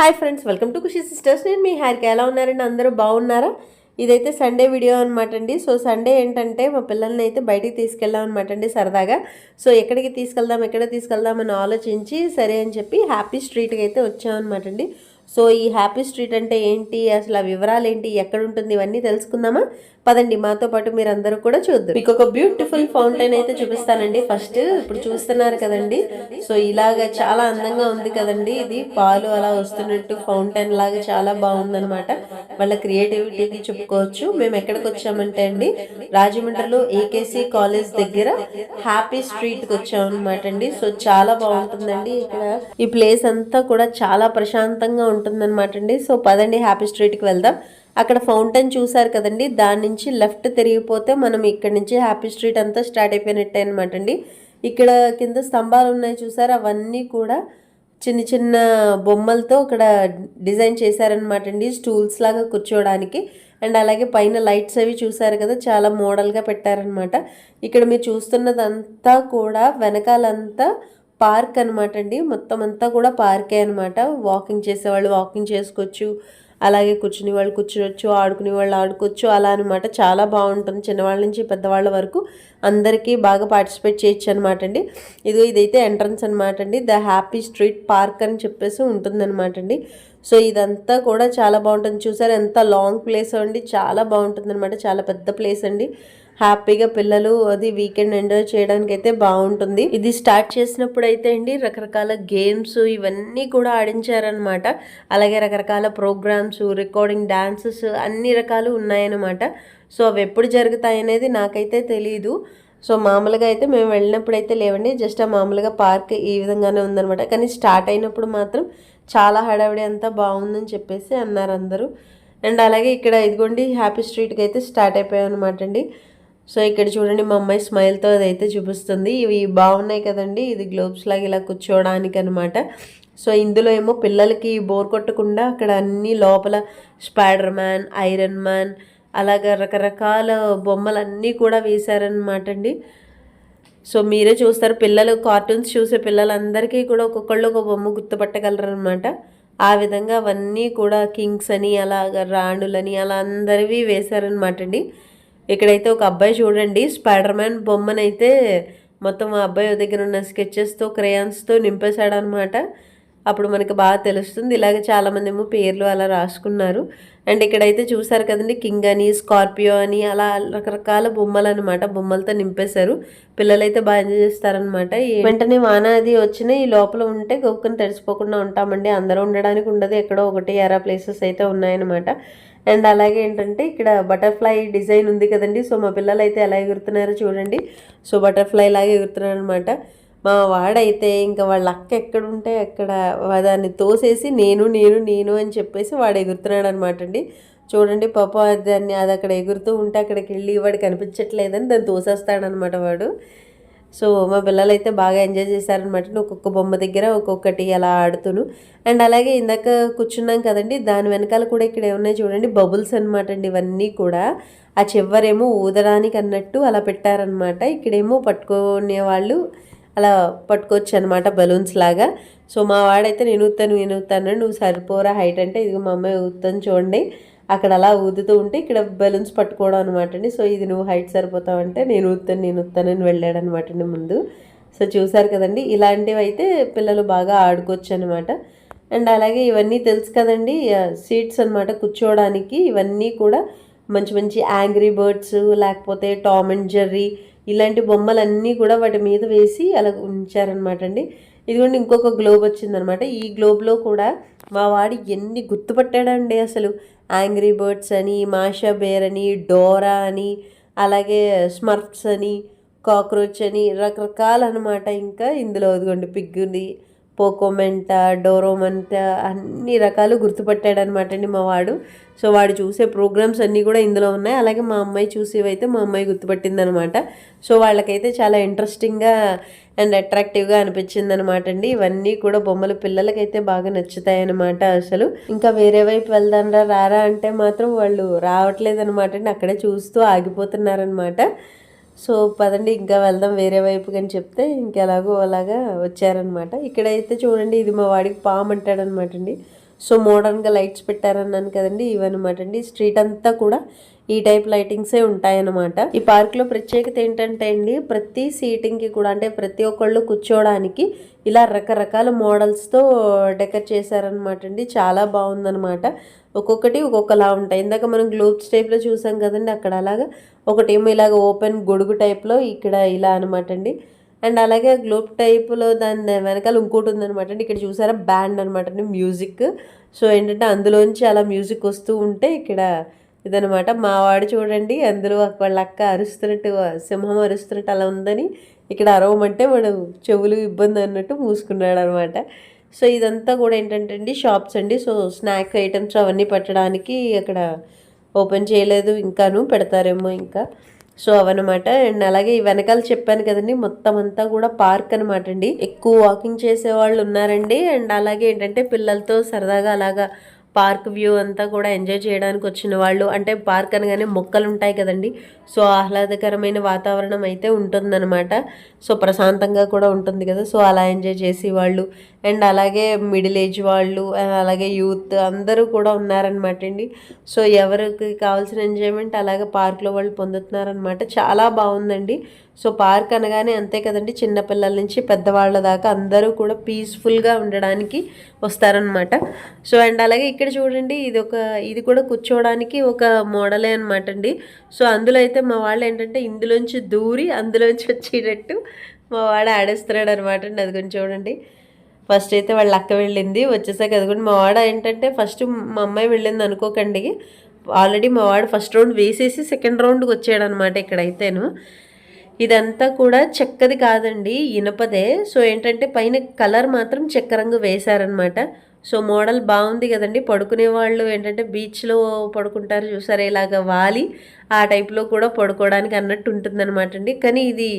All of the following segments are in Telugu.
Hi friends welcome to Khushi sisters. నేను మీ హెయిర్కి ఎలా ఉన్నారండి? అందరూ బాగున్నారా? ఇదైతే సండే వీడియో అనమాట అండి. సో సండే ఏంటంటే మా పిల్లల్ని అయితే బయటికి తీసుకెళ్దాం అనమాట అండి సరదాగా. సో ఎక్కడికి తీసుకెళ్దాం ఎక్కడ తీసుకెళ్దాం అని ఆలోచించి సరే అని చెప్పి హ్యాపీ స్ట్రీట్కి అయితే వచ్చామన్నమాట అండి. సో ఈ హ్యాపీ స్ట్రీట్ అంటే ఏంటి? అసలు ఆ వివరాలు ఏంటి? ఎక్కడ ఉంటుంది? ఇవన్నీ తెలుసుకుందామా? పదండి మాతో పాటు మీరు అందరూ కూడా చూద్దాం మీకు ఒక బ్యూటిఫుల్ ఫౌంటైన్ అయితే చూపిస్తానండి. ఫస్ట్ ఇప్పుడు చూస్తున్నారు కదండి. సో ఇలాగ చాలా అందంగా ఉంది కదండి ఇది. పాలు అలా వస్తున్నట్టు ఫౌంటైన్ లాగా చాలా బాగుందనమాట వాళ్ళ క్రియేటివిటీకి చెప్పుకోవచ్చు. మేము ఎక్కడికి వచ్చామంటే అండి రాజమండ్రిలో ఏకేసీ కాలేజ్ దగ్గర హ్యాపీ స్ట్రీట్కి వచ్చాం అండి. సో చాలా బాగుంటుందండి ఇక్కడ. ఈ ప్లేస్ అంతా కూడా చాలా ప్రశాంతంగా ఉంటుందన్నమాట అండి. సో పదండి హ్యాపీ స్ట్రీట్కి వెళ్దాం. అక్కడ ఫౌంటైన్ చూసారు కదండి దాని నుంచి లెఫ్ట్ తిరిగిపోతే మనం ఇక్కడ నుంచి హ్యాపీ స్ట్రీట్ అంతా స్టార్ట్ అయిపోయినట్టే అనమాట అండి. ఇక్కడ కింద స్తంభాలు ఉన్నాయి చూసారు అవన్నీ కూడా చిన్న చిన్న బొమ్మలతో అక్కడ డిజైన్ చేశారనమాట అండి స్టూల్స్ లాగా కూర్చోవడానికి. అండ్ అలాగే పైన లైట్స్ అవి చూసారు కదా చాలా మోడల్గా పెట్టారనమాట ఇక్కడ మీరు చూస్తున్నదంతా కూడా వెనకాలంతా పార్క్ అనమాట అండి మొత్తం అంతా కూడా పార్కే అనమాట వాకింగ్ చేసేవాళ్ళు వాకింగ్ చేసుకోవచ్చు అలాగే కూర్చుని వాళ్ళు కూర్చోవచ్చు ఆడుకునే వాళ్ళు ఆడుకోవచ్చు అలా అనమాట చాలా బాగుంటుంది. చిన్నవాళ్ళ నుంచి పెద్దవాళ్ళ వరకు అందరికీ బాగా పార్టిసిపేట్ చేయొచ్చు అనమాట అండి. ఇదిగో ఇదైతే ఎంట్రన్స్ అనమాట అండి. ద హ్యాపీ స్ట్రీట్ పార్క్ అని చెప్పేసి ఉంటుందన్నమాట అండి. సో ఇదంతా కూడా చాలా బాగుంటుంది. చూసారు ఎంత లాంగ్ ప్లేస్ అండి. చాలా బాగుంటుంది అనమాట చాలా పెద్ద ప్లేస్ అండి. హ్యాపీగా పిల్లలు అది వీకెండ్ ఎంజాయ్ చేయడానికి అయితే బాగుంటుంది. ఇది స్టార్ట్ చేసినప్పుడు అయితే అండి రకరకాల గేమ్స్ ఇవన్నీ కూడా ఆడించారనమాట అలాగే రకరకాల ప్రోగ్రామ్స్ రికార్డింగ్ డాన్సెస్ అన్ని రకాలు ఉన్నాయన్నమాట. సో అవి ఎప్పుడు జరుగుతాయి అనేది నాకైతే తెలియదు సో మామూలుగా అయితే మేము వెళ్ళినప్పుడు అయితే లేవండి. జస్ట్ ఆ మామూలుగా పార్క్ ఈ విధంగానే ఉందనమాట కానీ స్టార్ట్ అయినప్పుడు మాత్రం చాలా హడావిడి అంతా బాగుందని చెప్పేసి అన్నారు అందరూ. అండ్ అలాగే ఇక్కడ ఇదిగోండి హ్యాపీ స్ట్రీట్కి అయితే స్టార్ట్ అయిపోయాం అనమాట అండి. సో ఇక్కడ చూడండి మా అమ్మాయి స్మైల్తో అదైతే చూపిస్తుంది. ఇవి బాగున్నాయి కదండి. ఇది గ్లోబ్స్ లాగా ఇలా కూర్చోవడానికి అనమాట సో ఇందులో ఏమో పిల్లలకి బోర్ కొట్టకుండా అక్కడ అన్ని లోపల స్పైడర్ మ్యాన్ ఐరన్ మ్యాన్ అలాగా రకరకాల బొమ్మలన్నీ కూడా వేశారనమాట అండి. సో మీరే చూస్తారు. పిల్లలు కార్టూన్స్ చూసే పిల్లలందరికీ కూడా ఒక్కొక్కళ్ళు ఒక బొమ్మ గుర్తుపట్టగలరు అనమాట ఆ విధంగా అవన్నీ కూడా కింగ్స్ అని అలాగ రాణులని అలా అందరివి వేశారనమాట అండి. ఇక్కడైతే ఒక అబ్బాయి చూడండి. స్పైడర్ మ్యాన్ బొమ్మనైతే మొత్తం ఆ అబ్బాయి దగ్గర ఉన్న స్కెచెస్తో క్రేయాన్స్తో నింపేశాడు అనమాట అప్పుడు మనకి బాగా తెలుస్తుంది. ఇలాగే చాలామంది ఏమో పేర్లు అలా రాసుకున్నారు. అండ్ ఇక్కడైతే చూసారు కదండి కింగ్ అని స్కార్పియో అని అలా రకరకాల బొమ్మలు అనమాట బొమ్మలతో నింపేశారు. పిల్లలైతే బాగా ఎంజాయ్ చేస్తారనమాట. వెంటనే వాన అది వచ్చినా ఈ లోపల ఉంటే గొక్కుని తడిసిపోకుండా ఉంటామండి. అందరూ ఉండడానికి ఉండదు. ఎక్కడో ఒకటి ఎరా ప్లేసెస్ అయితే ఉన్నాయన్నమాట. అండ్ అలాగే ఏంటంటే ఇక్కడ బటర్ఫ్లై డిజైన్ ఉంది కదండి. సో మా పిల్లలు అయితే ఎలా ఎగురుతున్నారో చూడండి. సో బటర్ఫ్లై లాగా ఎగురుతున్నారు అనమాట మా వాడైతే ఇంకా వాళ్ళ అక్క ఎక్కడ ఉంటే అక్కడ దాన్ని తోసేసి నేను నేను నేను అని చెప్పేసి వాడు ఎగురుతున్నాడు అనమాట అండి. చూడండి పాప దాన్ని అది అక్కడ ఎగురుతూ ఉంటే అక్కడికి వెళ్ళి వాడు కనిపించట్లేదని దాన్ని తోసేస్తాడనమాట వాడు. సో మా పిల్లలు అయితే బాగా ఎంజాయ్ చేశారనమాట ఒక్కొక్క బొమ్మ దగ్గర ఒక్కొక్కటి అలా ఆడుతును. అండ్ అలాగే ఇందాక కూర్చున్నాం కదండి దాని వెనకాల కూడా ఇక్కడ ఏమున్నాయి చూడండి బబుల్స్ అనమాట అండి ఇవన్నీ కూడా. ఆ చివరేమో ఊదడానికి అన్నట్టు అలా పెట్టారనమాట ఇక్కడేమో పట్టుకునే వాళ్ళు అలా పట్టుకోవచ్చు అనమాట బలూన్స్ లాగా. సో మా వాడైతే నేను ఊతాను నేను ఊతాను నువ్వు సరిపోరా హైట్ అంటే ఇదిగో మా అమ్మాయి ఊతాను చూడండి. అక్కడ అలా ఊదుతూ ఉంటే ఇక్కడ బెలూన్స్ పట్టుకోవడం అనమాట అండి. సో ఇది నువ్వు హైట్ సరిపోతావంటే నేను ఊతాను నేను ఊతానని వెళ్ళాడు అనమాట అండి ముందు. సో చూసారు కదండి ఇలాంటివి అయితే పిల్లలు బాగా ఆడుకోవచ్చు అనమాట అండ్ అలాగే ఇవన్నీ తెలుసు కదండి సీట్స్ అనమాట కూర్చోవడానికి ఇవన్నీ కూడా మంచి మంచి యాంగ్రీ బర్డ్స్ లేకపోతే టామ్ అండ్ జెర్రీ ఇలాంటి బొమ్మలన్నీ కూడా వాటి మీద వేసి అలా ఉంచారనమాట అండి. ఇదిగోండి ఇంకొక గ్లోబ్ వచ్చిందనమాట ఈ గ్లోబ్లో కూడా మా వాడి ఎన్ని గుర్తుపట్టాడండి అసలు. యాంగ్రీ బర్డ్స్ అని మాషా బేర్ అని డోరా అని అలాగే స్మర్ఫ్స్ అని కాక్రోచ్ అని రకరకాల అనమాట ఇంకా ఇందులో ఇదిగోండి పిగ్గుని పోకోమెంట డోరోమంట అన్ని రకాలు గుర్తుపట్టాడనమాట అండి మా వాడు. సో వాడు చూసే ప్రోగ్రామ్స్ అన్నీ కూడా ఇందులో ఉన్నాయి. అలాగే మా అమ్మాయి చూసేవైతే మా అమ్మాయి గుర్తుపట్టింది అనమాట సో వాళ్ళకైతే చాలా ఇంట్రెస్టింగ్గా అండ్ అట్రాక్టివ్గా అనిపించింది అనమాట అండి. ఇవన్నీ కూడా బొమ్మలు పిల్లలకైతే బాగా నచ్చుతాయి అనమాట అసలు. ఇంకా వేరే వైపు వెళ్దాంరా రారా అంటే మాత్రం వాళ్ళు రావట్లేదు అనమాట అండి. అక్కడే చూస్తూ ఆగిపోతున్నారనమాట సో పదండి ఇంకా వెళ్దాం వేరే వైపుకి అని చెప్తే ఇంకెలాగో అలాగా వచ్చారనమాట ఇక్కడైతే చూడండి ఇది మా వాడికి పాము అంటాడనమాట అండి సో మోడర్న్గా లైట్స్ పెట్టారన్నాను కదండి ఇవన్నమాట అండి స్ట్రీట్ అంతా కూడా ఈ టైప్ లైటింగ్సే ఉంటాయన్నమాట. ఈ పార్క్లో ప్రత్యేకత ఏంటంటే అండి ప్రతి సీటింగ్కి కూడా అంటే ప్రతి ఒక్కళ్ళు కూర్చోవడానికి ఇలా రకరకాల మోడల్స్తో డెకర్ చేశారనమాట అండి. చాలా బాగుందనమాట ఒక్కొక్కటి ఒక్కొక్కలా ఉంటాయి. ఇందాక మనం గ్లోబ్స్ టైప్లో చూసాం కదండి అక్కడ అలాగా ఒకటేమో ఇలాగ ఓపెన్ గొడుగు టైప్లో ఇక్కడ ఇలా అనమాట అండి. అండ్ అలాగే గ్లోబ్ టైప్లో దాని వెనకాల ఇంకోటి ఉందనమాట అండి. ఇక్కడ చూసారా బ్యాండ్ అనమాట అండి మ్యూజిక్. సో ఏంటంటే అందులోంచి అలా మ్యూజిక్ వస్తూ ఉంటే ఇక్కడ ఇదనమాట మావాడు చూడండి అందులో వాళ్ళ అక్క అరుస్తున్నట్టు సింహం అరుస్తున్నట్టు అలా ఉందని ఇక్కడ అరవమంటే వాడు చెవులు ఇబ్బంది అన్నట్టు మూసుకున్నాడు అనమాట సో ఇదంతా కూడా ఏంటంటే అండి షాప్స్ అండి. సో స్నాక్ ఐటమ్స్ అవన్నీ పెట్టడానికి అక్కడ ఓపెన్ చేయలేదు. ఇంకాను పెడతారేమో ఇంకా. సో అవన్నమాట. అండ్ అలాగే ఈ వెనకాల చెప్పాను కదండి మొత్తం అంతా కూడా పార్క్ అనమాట అండి. ఎక్కువ వాకింగ్ చేసే వాళ్ళు ఉన్నారండి. అండ్ అలాగే ఏంటంటే పిల్లలతో సరదాగా అలాగా పార్క్ వ్యూ అంతా కూడా ఎంజాయ్ చేయడానికి వచ్చిన వాళ్ళు. అంటే పార్క్ అనగానే మొక్కలు ఉంటాయి కదండి. సో ఆహ్లాదకరమైన వాతావరణం అయితే ఉంటుందన్నమాట. సో ప్రశాంతంగా కూడా ఉంటుంది కదా. సో అలా ఎంజాయ్ చేసి వాళ్ళు అండ్ అలాగే మిడిల్ ఏజ్ వాళ్ళు అలాగే యూత్ అందరూ కూడా ఉన్నారనమాట అండి. సో ఎవరికి కావాల్సిన ఎంజాయ్మెంట్ అలాగే పార్క్లో వాళ్ళు పొందుతున్నారనమాట చాలా బాగుందండి. సో పార్క్ అనగానే అంతే కదండి. చిన్నపిల్లల నుంచి పెద్దవాళ్ళ దాకా అందరూ కూడా పీస్ఫుల్గా ఉండడానికి వస్తారనమాట సో అండ్ అలాగే ఇక్కడ చూడండి ఇది ఒక ఇది కూడా కూర్చోవడానికి ఒక మోడలే అనమాట అండి. సో అందులో అయితే మా వాళ్ళు ఏంటంటే ఇందులోంచి దూరి అందులోంచి వచ్చేటట్టు మా వాడు ఆడేస్తున్నాడు అనమాట అండి. అది కొంచెం చూడండి. ఫస్ట్ అయితే వాళ్ళ అక్క వెళ్ళింది. వచ్చేసాక అది కూడా మా వాడ ఏంటంటే ఫస్ట్ మా అమ్మాయి వెళ్ళింది అనుకోకండి. ఆల్రెడీ మా వాడు ఫస్ట్ రౌండ్ వేసేసి సెకండ్ రౌండ్కి వచ్చాడు అనమాట ఇక్కడైతేను. ఇదంతా కూడా చెక్కది కాదండి ఇనపదే. సో ఏంటంటే పైన కలర్ మాత్రం చెక్క రంగు వేశారనమాట సో మోడల్ బాగుంది కదండి. పడుకునే వాళ్ళు ఏంటంటే బీచ్లో పడుకుంటారు చూసారు ఇలాగ వాలి ఆ టైప్లో కూడా పడుకోవడానికి అన్నట్టు ఉంటుందన్నమాట అండి. కానీ ఇది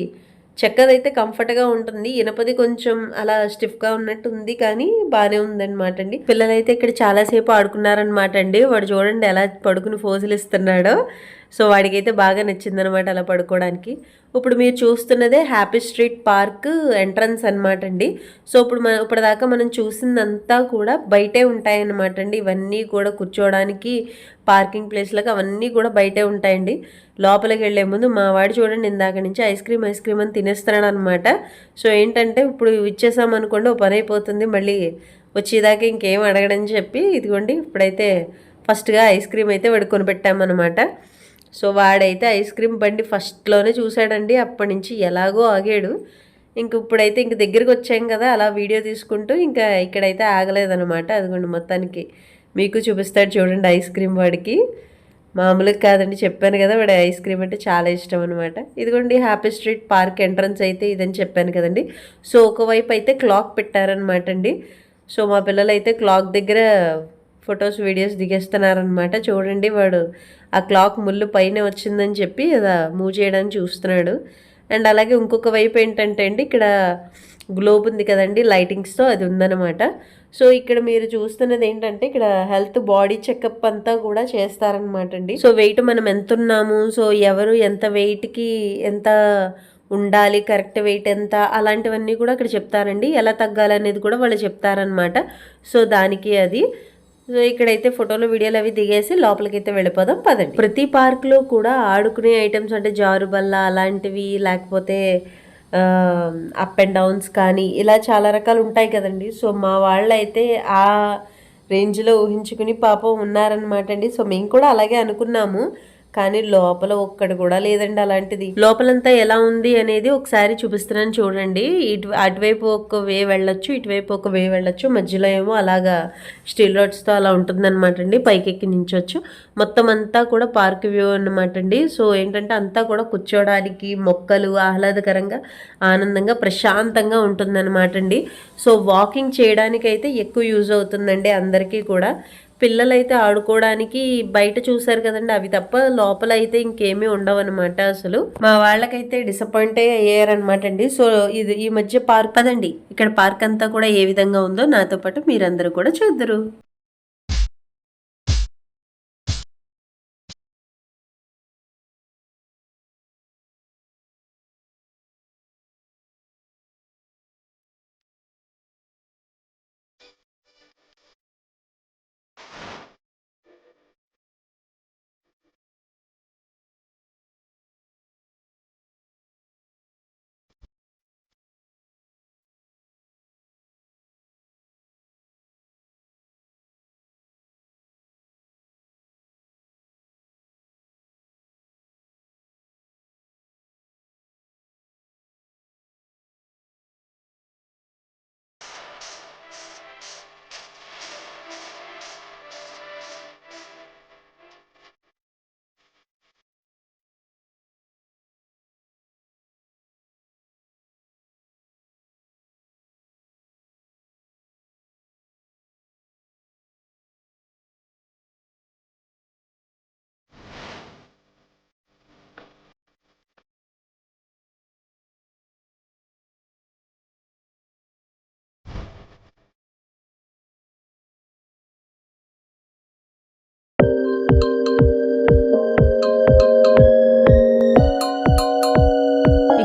చెక్కదైతే కంఫర్ట్గా ఉంటుంది. ఇనపది కొంచెం అలా స్టిఫ్గా ఉన్నట్టు ఉంది కానీ బాగానే ఉందన్నమాట అండి. పిల్లలైతే ఇక్కడ చాలాసేపు ఆడుకున్నారనమాట అండి. వాడు చూడండి ఎలా పడుకుని ఫోజులు ఇస్తున్నాడో. సో వాడికైతే బాగా నచ్చిందనమాట అలా పడుకోవడానికి. ఇప్పుడు మీరు చూస్తున్నదే హ్యాపీ స్ట్రీట్ పార్క్ ఎంట్రన్స్ అనమాట అండి సో ఇప్పుడు మన ఇప్పటిదాకా మనం చూసిందంతా కూడా బయటే ఉంటాయన్నమాట అండి ఇవన్నీ కూడా కూర్చోవడానికి పార్కింగ్ ప్లేస్లకు అవన్నీ కూడా బయటే ఉంటాయండి. లోపలికి వెళ్ళే ముందు మా వాడు చూడండి ఇందాక నుంచి ఐస్ క్రీమ్ ఐస్ క్రీమ్ అని తినేస్తున్నాడు అనమాట సో ఏంటంటే ఇప్పుడు ఇచ్చేసామనుకోండి ఓ పని అయిపోతుంది. మళ్ళీ వచ్చేదాకా ఇంకేం అడగడని చెప్పి ఇదిగోండి ఇప్పుడైతే ఫస్ట్గా ఐస్ క్రీమ్ అయితే వాడు కొనిపెట్టామన్నమాట. సో వాడైతే ఐస్ క్రీమ్ బండి ఫస్ట్లోనే చూశాడండి అప్పటి నుంచి ఎలాగో ఆగాడు. ఇంక ఇప్పుడైతే ఇంక దగ్గరికి వచ్చాం కదా అలా వీడియో తీసుకుంటూ ఇంకా ఇక్కడైతే ఆగలేదనమాట అదిగోండి మొత్తానికి. మీకు చూపిస్తాడు చూడండి ఐస్ క్రీమ్ వాడికి. మామూలుగా కాదండి చెప్పాను కదా వాడి ఐస్ క్రీమ్ అంటే చాలా ఇష్టం అనమాట ఇదిగోండి హ్యాపీ స్ట్రీట్ పార్క్ ఎంట్రన్స్ అయితే ఇదని చెప్పాను కదండి. సో ఒకవైపు అయితే క్లాక్ పెట్టారనమాట అండి. సో మా పిల్లలు అయితే క్లాక్ దగ్గర ఫొటోస్ వీడియోస్ దిగేస్తున్నారనమాట చూడండి వాడు. ఆ క్లాక్ ముళ్ళు పైన వచ్చిందని చెప్పి అదా మూవ్ చేయడానికి చూస్తున్నాడు. అండ్ అలాగే ఇంకొక వైపు ఏంటంటే అండి ఇక్కడ గ్లోబ్ ఉంది కదండి లైటింగ్స్తో అది ఉందన్నమాట. సో ఇక్కడ మీరు చూస్తున్నది ఏంటంటే ఇక్కడ హెల్త్ బాడీ చెకప్ అంతా కూడా చేస్తారనమాట అండి. సో వెయిట్ మనం ఎంత ఉన్నాము సో ఎవరు ఎంత వెయిట్కి ఎంత ఉండాలి కరెక్ట్ వెయిట్ ఎంత అలాంటివన్నీ కూడా అక్కడ చెప్తారండి. ఎలా తగ్గాలనేది కూడా వాళ్ళు చెప్తారనమాట సో దానికి అది. సో ఇక్కడైతే ఫోటోలు వీడియోలు అవి దిగేసి లోపలికైతే వెళ్ళిపోదాం పదండి. ప్రతి పార్క్లో కూడా ఆడుకునే ఐటమ్స్ అంటే జారుబల్ల అలాంటివి లేకపోతే అప్ అండ్ డౌన్స్ కానీ ఇలా చాలా రకాలు ఉంటాయి కదండి. సో మా వాళ్ళు అయితే ఆ రేంజ్లో ఊహించుకుని పాపం ఉన్నారనమాట అండి. సో మేము కూడా అలాగే అనుకున్నాము. కానీ లోపల ఒక్కడు కూడా లేదండి అలాంటిది. లోపలంతా ఎలా ఉంది అనేది ఒకసారి చూపిస్తున్నాను చూడండి. ఇటు అటువైపు ఒక వే వెళ్ళొచ్చు ఇటువైపు ఒక వే వెళ్ళొచ్చు మధ్యలో ఏమో అలాగా స్టీల్ రోడ్స్తో అలా ఉంటుందన్నమాట అండి. పైకెక్కి నించవచ్చు మొత్తం అంతా కూడా పార్క్ వ్యూ అనమాట అండి. సో ఏంటంటే అంతా కూడా కూర్చోడానికి మొక్కలు ఆహ్లాదకరంగా ఆనందంగా ప్రశాంతంగా ఉంటుందన్నమాట అండి. సో వాకింగ్ చేయడానికైతే ఎక్కువ యూజ్ అవుతుందండి అందరికీ కూడా. పిల్లలైతే ఆడుకోవడానికి బయట చూసారు కదండి. అవి తప్ప లోపల అయితే ఇంకేమీ ఉండవన్నమాట అసలు. మా వాళ్ళకైతే డిసప్పాయింట్ అయ్యారనమాట అండి. సో ఇది ఈ మధ్య పార్క్ పదండి ఇక్కడ పార్క్ అంతా కూడా ఏ విధంగా ఉందో నాతో పాటు మీరందరూ కూడా చూద్దరు.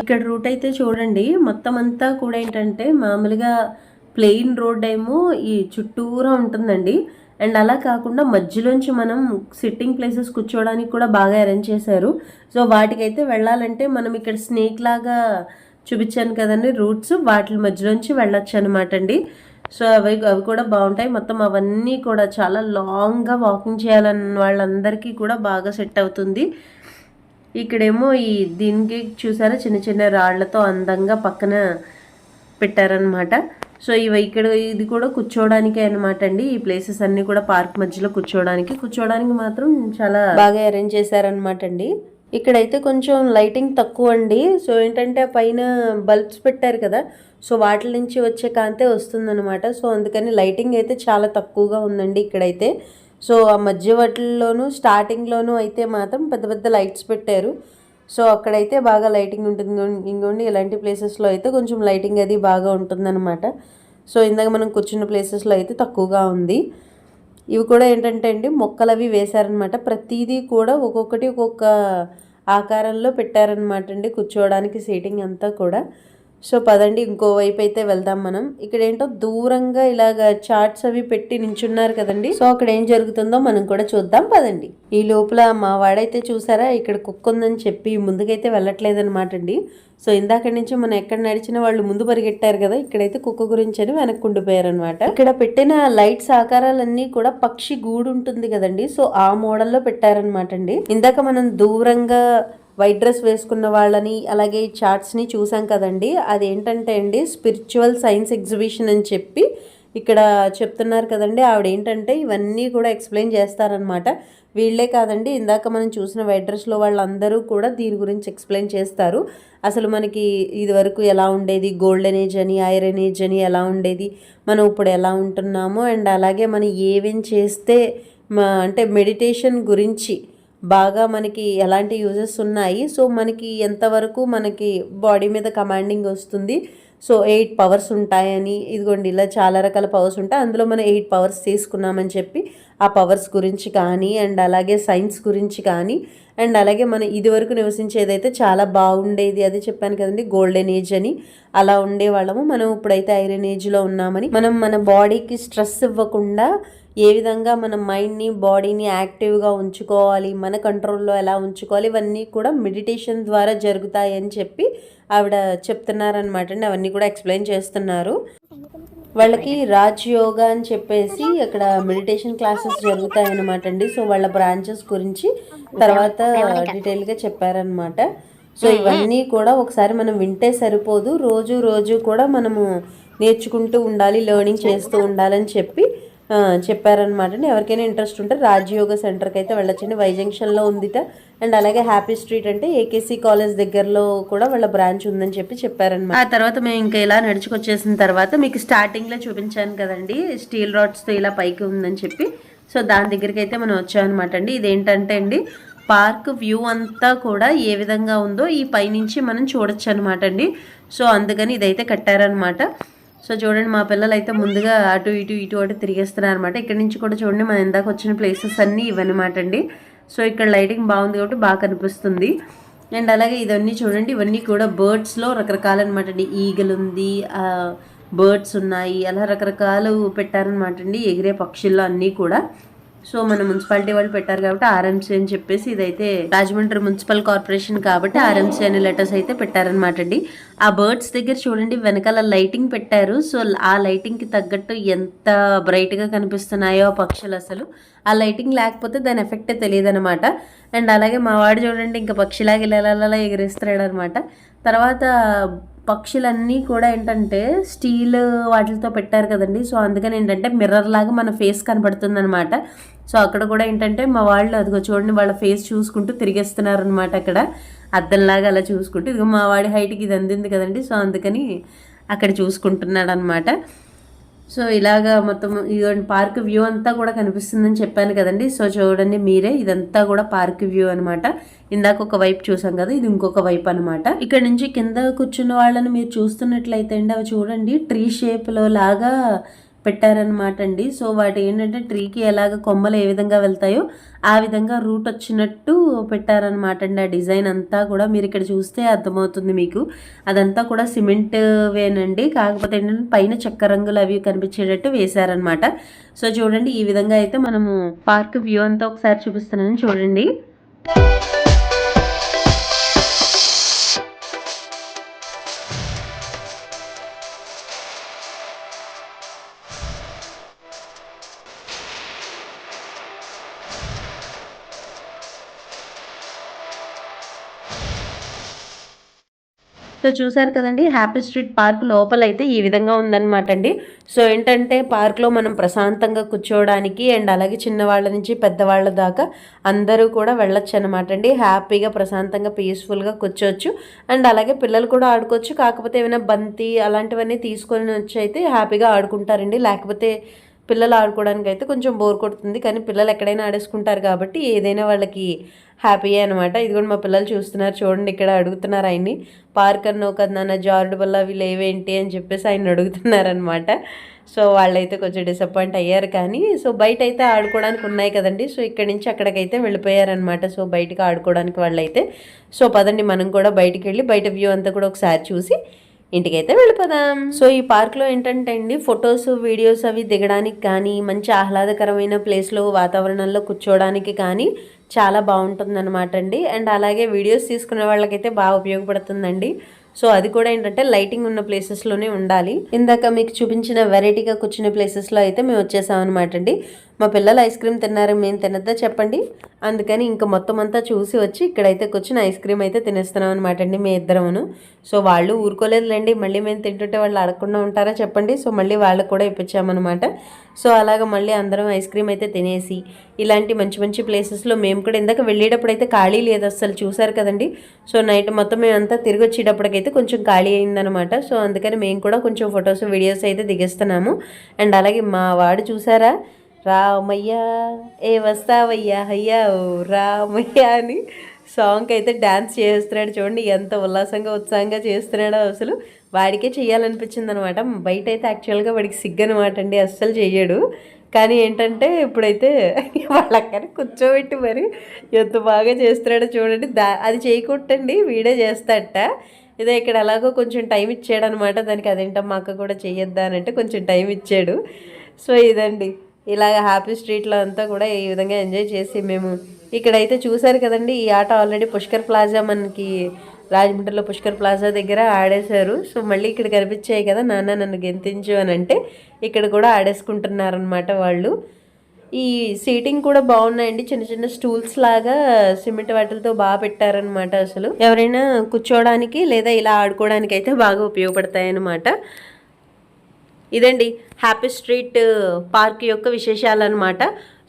ఇక్కడ రూట్ అయితే చూడండి. మొత్తం అంతా కూడా ఏంటంటే మామూలుగా ప్లెయిన్ రోడ్ ఏమో ఈ చుట్టూరా ఉంటుందండి. అండ్ అలా కాకుండా మధ్యలోంచి మనం సిట్టింగ్ ప్లేసెస్ కూర్చోవడానికి కూడా బాగా అరేంజ్ చేశారు. సో వాటికైతే వెళ్ళాలంటే మనం ఇక్కడ స్నేక్ లాగా చూపించాను కదండి రూట్స్. వాటి మధ్యలోంచి వెళ్ళొచ్చు అనమాట అండి. సో అవి అవి కూడా బాగుంటాయి. మొత్తం అవన్నీ కూడా చాలా లాంగ్గా వాకింగ్ చేయాలన్న వాళ్ళందరికీ కూడా బాగా సెట్ అవుతుంది. ఇక్కడేమో ఈ దీనికి చూసారా? చిన్న చిన్న రాళ్ళతో అందంగా పక్కన పెట్టారనమాట సో ఇవి ఇక్కడ ఇది కూడా కూర్చోవడానికే అనమాట అండి. ఈ ప్లేసెస్ అన్ని కూడా పార్క్ మధ్యలో కూర్చోవడానికి. కూర్చోవడానికి మాత్రం చాలా బాగా అరేంజ్ చేశారనమాట అండి. ఇక్కడైతే కొంచెం లైటింగ్ తక్కువ అండి. సో ఏంటంటే పైన బల్బ్స్ పెట్టారు కదా. సో వాటి నుంచి వచ్చే కాంతే వస్తుందన్నమాట. సో అందుకని లైటింగ్ అయితే చాలా తక్కువగా ఉందండి ఇక్కడైతే. సో ఆ మధ్య వాటిల్లోనూ స్టార్టింగ్లోనూ అయితే మాత్రం పెద్ద పెద్ద లైట్స్ పెట్టారు. సో అక్కడైతే బాగా లైటింగ్ ఉంటుంది. ఇంకోండి ఇలాంటి ప్లేసెస్లో అయితే కొంచెం లైటింగ్ అది బాగా ఉంటుందన్నమాట. సో ఇందాక మనం కూర్చున్న ప్లేసెస్లో అయితే తక్కువగా ఉంది. ఇవి కూడా ఏంటంటే అండి మొక్కలు అవి వేశారనమాట ప్రతిదీ కూడా ఒక్కొక్కటి ఒక్కొక్క ఆకారంలో పెట్టారనమాట అండి కూర్చోవడానికి సీటింగ్ అంతా కూడా. సో పదండి ఇంకో వైపు అయితే వెళ్దాం మనం. ఇక్కడ ఏంటో దూరంగా ఇలాగ చార్ట్స్ అవి పెట్టి నించున్నారు కదండి. సో అక్కడ ఏం జరుగుతుందో మనం కూడా చూద్దాం పదండి. ఈ లోపల మా వాడైతే చూసారా ఇక్కడ కుక్క ఉందని చెప్పి ముందుకైతే వెళ్ళట్లేదనమాట అండి. సో ఇందాక నుంచి మనం ఎక్కడ నడిచిన వాళ్ళు ముందు పరిగెట్టారు కదా ఇక్కడైతే కుక్క గురించి అని వెనక్కుండిపోయారు అనమాట ఇక్కడ పెట్టిన లైట్స్ ఆకారాలన్నీ కూడా పక్షి గూడు ఉంటుంది కదండి. సో ఆ మోడల్లో పెట్టారనమాట అండి. ఇందాక మనం దూరంగా వైట్ డ్రెస్ వేసుకున్న వాళ్ళని అలాగే ఈ చార్ట్స్ని చూసాం కదండి. అదేంటంటే అండి స్పిరిచువల్ సైన్స్ ఎగ్జిబిషన్ అని చెప్పి ఇక్కడ చెప్తున్నారు కదండి. ఆవిడ ఏంటంటే ఇవన్నీ కూడా ఎక్స్ప్లెయిన్ చేస్తారనమాట వీళ్ళే కాదండి ఇందాక మనం చూసిన వైట్ డ్రెస్లో వాళ్ళందరూ కూడా దీని గురించి ఎక్స్ప్లెయిన్ చేస్తారు. అసలు మనకి ఇది వరకు ఎలా ఉండేది? గోల్డెన్ ఏజ్ అని ఐరన్ ఏజ్ అని ఎలా ఉండేది? మనం ఇప్పుడు ఎలా ఉంటున్నాము? అండ్ అలాగే మనం ఏమేం చేస్తే మా అంటే మెడిటేషన్ గురించి బాగా మనకి ఎలాంటి యూజెస్ ఉన్నాయి. సో మనకి ఎంతవరకు మనకి బాడీ మీద కమాండింగ్ వస్తుంది. సో ఎయిట్ పవర్స్ ఉంటాయని ఇదిగోండి ఇలా చాలా రకాల పవర్స్ ఉంటాయి. అందులో మనం ఎయిట్ పవర్స్ తీసుకున్నామని చెప్పి ఆ పవర్స్ గురించి కానీ అండ్ అలాగే సైన్స్ గురించి కానీ అండ్ అలాగే మనం ఇదివరకు నివసించేదైతే చాలా బాగుండేది. అది చెప్పాను కదండి గోల్డెన్ ఏజ్ అని. అలా ఉండేవాళ్ళము. మనం ఇప్పుడైతే ఐరన్ ఏజ్లో ఉన్నామని. మనం మన బాడీకి స్ట్రెస్ ఇవ్వకుండా ఏ విధంగా మన మైండ్ని బాడీని యాక్టివ్గా ఉంచుకోవాలి మన కంట్రోల్లో ఎలా ఉంచుకోవాలి ఇవన్నీ కూడా మెడిటేషన్ ద్వారా జరుగుతాయి అని చెప్పి ఆవిడ చెప్తున్నారనమాట అండి. అవన్నీ కూడా ఎక్స్ప్లెయిన్ చేస్తున్నారు. వాళ్ళకి రాజ్ యోగా అని చెప్పేసి అక్కడ మెడిటేషన్ క్లాసెస్ జరుగుతాయి అనమాట అండి. సో వాళ్ళ బ్రాంచెస్ గురించి తర్వాత డీటెయిల్గా చెప్పారనమాట సో ఇవన్నీ కూడా ఒకసారి మనం వింటే సరిపోదు. రోజు రోజు కూడా మనము నేర్చుకుంటూ ఉండాలి లెర్నింగ్ చేస్తూ ఉండాలని చెప్పి చెప్పారనమాట ఎవరికైనా ఇంట్రెస్ట్ ఉంటే రాజయోగ సెంటర్కి అయితే వెళ్ళొచ్చండి. వై జంక్షన్లో ఉందిట. అండ్ అలాగే హ్యాపీ స్ట్రీట్ అంటే ఏకేసీ కాలేజ్ దగ్గరలో కూడా వాళ్ళ బ్రాంచ్ ఉందని చెప్పి చెప్పారనమాట ఆ తర్వాత మేము ఇంకా ఇలా నడుచుకొచ్చేసిన తర్వాత మీకు స్టార్టింగ్లో చూపించాను కదండి. స్టీల్ రాడ్స్తో ఇలా పైకి ఉందని చెప్పి. సో దాని దగ్గరికి అయితే మనం వచ్చామన్నమాట అండి. ఇదేంటంటే అండి పార్క్ వ్యూ అంతా కూడా ఏ విధంగా ఉందో ఈ పైనుంచి మనం చూడొచ్చు అనమాట అండి. సో అందుకని ఇదైతే కట్టారనమాట సో చూడండి మా పిల్లలు అయితే ముందుగా అటు ఇటు ఇటు అటు తిరిగేస్తున్నారు అనమాట ఇక్కడ నుంచి కూడా చూడండి మనం ఇందాక వచ్చిన ప్లేసెస్ అన్నీ ఇవన్నమాట అండి. సో ఇక్కడ లైటింగ్ బాగుంది కాబట్టి బాగా కనిపిస్తుంది. అండ్ అలాగే ఇవన్నీ చూడండి ఇవన్నీ కూడా బర్డ్స్లో రకరకాలన్నమాట అండి. ఈగలు ఉంది బర్డ్స్ ఉన్నాయి అలా రకరకాలు పెట్టారనమాట అండి. ఎగిరే పక్షుల్లో అన్నీ కూడా. సో మన మున్సిపాలిటీ వాళ్ళు పెట్టారు కాబట్టి ఆర్ఎంసీ అని చెప్పేసి ఇదైతే రాజమండ్రి మున్సిపల్ కార్పొరేషన్ కాబట్టి ఆర్ఎంసీ అనే లెటర్స్ అయితే పెట్టారనమాట అండి. ఆ బర్డ్స్ దగ్గర చూడండి వెనకాల లైటింగ్ పెట్టారు. సో ఆ లైటింగ్కి తగ్గట్టు ఎంత బ్రైట్గా కనిపిస్తున్నాయో పక్షులు అసలు. ఆ లైటింగ్ లేకపోతే దాని ఎఫెక్టే తెలియదు అనమాట అండ్ అలాగే మా వాడు చూడండి ఇంకా పక్షిలాగా ఇలా ఎగిరిస్తున్నాడు అనమాట తర్వాత పక్షులన్నీ కూడా ఏంటంటే స్టీల్ వాటితో పెట్టారు కదండి. సో అందుకని ఏంటంటే మిర్రర్ లాగా మన ఫేస్ కనబడుతుంది అనమాట సో అక్కడ కూడా ఏంటంటే మా వాళ్ళు అదిగో చూడండి వాళ్ళ ఫేస్ చూసుకుంటూ తిరిగేస్తున్నారు అనమాట అక్కడ. అద్దంలాగా అలా చూసుకుంటూ. ఇదిగో మా వాడి హైట్కి ఇది అందింది కదండి. సో అందుకని అక్కడ చూసుకుంటున్నాడు అనమాట సో ఇలాగా మొత్తం ఇదిగోండి పార్క్ వ్యూ అంతా కూడా కనిపిస్తుందని చెప్పాను కదండి. సో చూడండి మీరే ఇదంతా కూడా పార్క్ వ్యూ అనమాట ఇందాక ఒక వైపు చూసాం కదా ఇది ఇంకొక వైపు అనమాట ఇక్కడ నుంచి కింద కూర్చున్న వాళ్ళని మీరు చూస్తున్నట్లయితే అండి అవి చూడండి ట్రీ షేప్లో లాగా పెట్టారనమాట అండి సో వాటి ఏంటంటే ట్రీకి ఎలాగ కొమ్మలు ఏ విధంగా వెళ్తాయో ఆ విధంగా రూట్ వచ్చినట్టు పెట్టారనమాట అండి ఆ డిజైన్ అంతా కూడా మీరు ఇక్కడ చూస్తే అర్థమవుతుంది మీకు. అదంతా కూడా సిమెంట్ వేనండి. కాకపోతే ఏంటంటే పైన చెక్క రంగులు అవి కనిపించేటట్టు వేశారనమాట సో చూడండి ఈ విధంగా అయితే మనము పార్క్ వ్యూ అంతా ఒకసారి చూపిస్తున్నాను చూడండి. సో చూసారు కదండి హ్యాపీ స్ట్రీట్ పార్క్ లోపల అయితే ఈ విధంగా ఉందన్నమాట అండి. సో ఏంటంటే పార్క్లో మనం ప్రశాంతంగా కూర్చోవడానికి అండ్ అలాగే చిన్నవాళ్ళ నుంచి పెద్దవాళ్ళ దాకా అందరూ కూడా వెళ్ళొచ్చు అనమాట అండి హ్యాపీగా ప్రశాంతంగా పీస్ఫుల్గా కూర్చోవచ్చు. అండ్ అలాగే పిల్లలు కూడా ఆడుకోవచ్చు. కాకపోతే ఏమైనా బంతి అలాంటివన్నీ తీసుకొని వచ్చి అయితే హ్యాపీగా ఆడుకుంటారండి. లేకపోతే పిల్లలు ఆడుకోవడానికి అయితే కొంచెం బోర్ కొడుతుంది. కానీ పిల్లలు ఎక్కడైనా ఆడేసుకుంటారు కాబట్టి ఏదైనా వాళ్ళకి హ్యాపీయే అనమాట ఇది కూడా మా పిల్లలు చూస్తున్నారు చూడండి ఇక్కడ అడుగుతున్నారు ఆయన్ని. పార్క్ అన్నావు కదా నాన్న జారుడు వల్ల వీళ్ళు ఏవేంటి అని చెప్పేసి ఆయన అడుగుతున్నారనమాట సో వాళ్ళైతే కొంచెం డిసప్పాయింట్ అయ్యారు. కానీ సో బయట అయితే ఆడుకోవడానికి ఉన్నాయి కదండి. సో ఇక్కడి నుంచి అక్కడికైతే వెళ్ళిపోయారనమాట సో బయటకు ఆడుకోవడానికి వాళ్ళైతే. సో పదండి మనం కూడా బయటకు వెళ్ళి బయట వ్యూ అంతా కూడా ఒకసారి చూసి ఇంటికైతే వెళ్ళిపోదాం. సో ఈ పార్క్లో ఏంటంటే అండి ఫొటోస్ వీడియోస్ అవి దిగడానికి కానీ మంచి ఆహ్లాదకరమైన ప్లేస్లో వాతావరణంలో కూర్చోవడానికి కానీ చాలా బాగుంటుందన్నమాట అండి. అండ్ అలాగే వీడియోస్ తీసుకునే వాళ్ళకైతే బాగా ఉపయోగపడుతుందండి. సో అది కూడా ఏంటంటే లైటింగ్ ఉన్న ప్లేసెస్లోనే ఉండాలి. ఇందాక మీకు చూపించిన వెరైటీగా కూర్చునే ప్లేసెస్లో అయితే మేము వచ్చేసాం అనమాట అండి. మా పిల్లలు ఐస్ క్రీమ్ తిన్నారు మేము తినద్దా చెప్పండి. అందుకని ఇంకా మొత్తం అంతా చూసి వచ్చి ఇక్కడైతే కూర్చొని ఐస్ క్రీమ్ అయితే తినేస్తున్నాం అనమాట అండి మీ ఇద్దరమును. సో వాళ్ళు ఊరుకోలేదులేండి మళ్ళీ మేము తింటుంటే వాళ్ళు అడగకుండా ఉంటారా చెప్పండి. సో మళ్ళీ వాళ్ళకు కూడా ఇప్పించామన్నమాట. సో అలాగ మళ్ళీ అందరం ఐస్ క్రీమ్ అయితే తినేసి ఇలాంటి మంచి మంచి ప్లేసెస్లో మేము కూడా ఇందాక వెళ్ళేటప్పుడు అయితే ఖాళీ లేదు అసలు చూసారు కదండి. సో నైట్ మొత్తం మేమంతా తిరిగి వచ్చేటప్పటికైతే కొంచెం ఖాళీ అయిందనమాట సో అందుకని మేము కూడా కొంచెం ఫొటోస్ వీడియోస్ అయితే దిగిస్తున్నాము. అండ్ అలాగే మా వాడు చూసారా? రామయ్య ఏ వస్తావయ్యా? అయ్యా ఓ రామయ్య అని సాంగ్కి అయితే డ్యాన్స్ చేస్తున్నాడు. చూడండి ఎంత ఉల్లాసంగా ఉత్సాహంగా చేస్తున్నాడో అసలు. వాడికే చేయాలనిపించింది అనమాట బయట అయితే యాక్చువల్గా వాడికి సిగ్గు అనమాట అండి అస్సలు చేయడు కానీ ఏంటంటే ఇప్పుడైతే వాళ్ళక్కని కూర్చోబెట్టి మరి ఎంత బాగా చేస్తున్నాడో చూడండి. దా అది చేయకుంటండి వీడే చేస్తాడట. ఇదే ఇక్కడ ఎలాగో కొంచెం టైం ఇచ్చాడు అనమాట దానికి అదేంటమ్మా అక్క కూడా చేయొద్దా అని అంటే కొంచెం టైం ఇచ్చాడు. సో ఇదండి. ఇలాగ హ్యాపీ స్ట్రీట్లో అంతా కూడా ఈ విధంగా ఎంజాయ్ చేసి మేము ఇక్కడైతే చూశారు కదండి ఈ ఆట ఆల్రెడీ పుష్కర్ ప్లాజా మనకి రాజమండ్రిలో పుష్కర్ ప్లాజా దగ్గర ఆడేశారు. సో మళ్ళీ ఇక్కడ కనిపించాయి కదా నాన్న నన్ను గెంతించు అని అంటే ఇక్కడ కూడా ఆడేసుకుంటున్నారనమాట వాళ్ళు. ఈ సీటింగ్ కూడా బాగున్నాయండి చిన్న చిన్న స్టూల్స్ లాగా సిమెంట్ వాటిలతో బాగా పెట్టారనమాట అసలు. ఎవరైనా కూర్చోవడానికి లేదా ఇలా ఆడుకోవడానికి అయితే బాగా ఉపయోగపడతాయి అన్నమాట ఇదండి హ్యాపీ స్ట్రీట్ పార్క్ యొక్క విశేషాలు అనమాట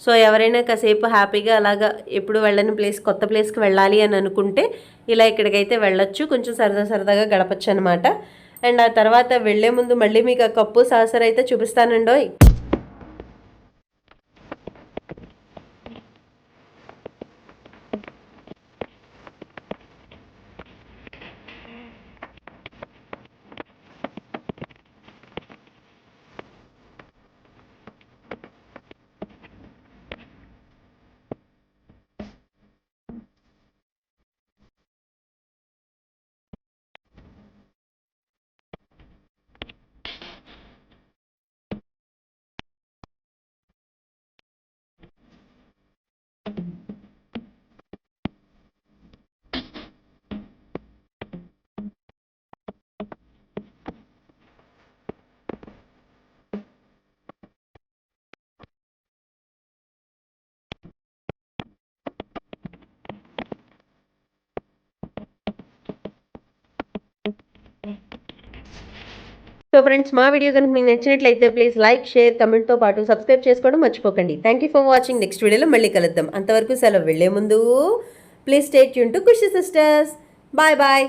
సో ఎవరైనా కాసేపు హ్యాపీగా అలాగా ఎప్పుడు వెళ్ళని ప్లేస్ కొత్త ప్లేస్కి వెళ్ళాలి అని అనుకుంటే ఇలా ఇక్కడికైతే వెళ్ళొచ్చు. కొంచెం సరదా సరదాగా గడపచ్చు అనమాట అండ్ ఆ తర్వాత వెళ్ళే ముందు మళ్ళీ మీకు ఆ కప్పు సాసర్ అయితే చూపిస్తానండోయ్. సో ఫ్రెండ్స్ మా వీడియో కనుక మీకు నచ్చినట్లయితే ప్లీజ్ లైక్ షేర్ కమెంట్తో పాటు సబ్స్క్రైబ్ చేసుకోవడం మర్చిపోకండి. Thank you for watching next వీడియోలో మళ్ళీ కలుద్దాం. అంతవరకు సెలవు వెళ్ళే ముందు please stay Yoon to Khushi sisters bye bye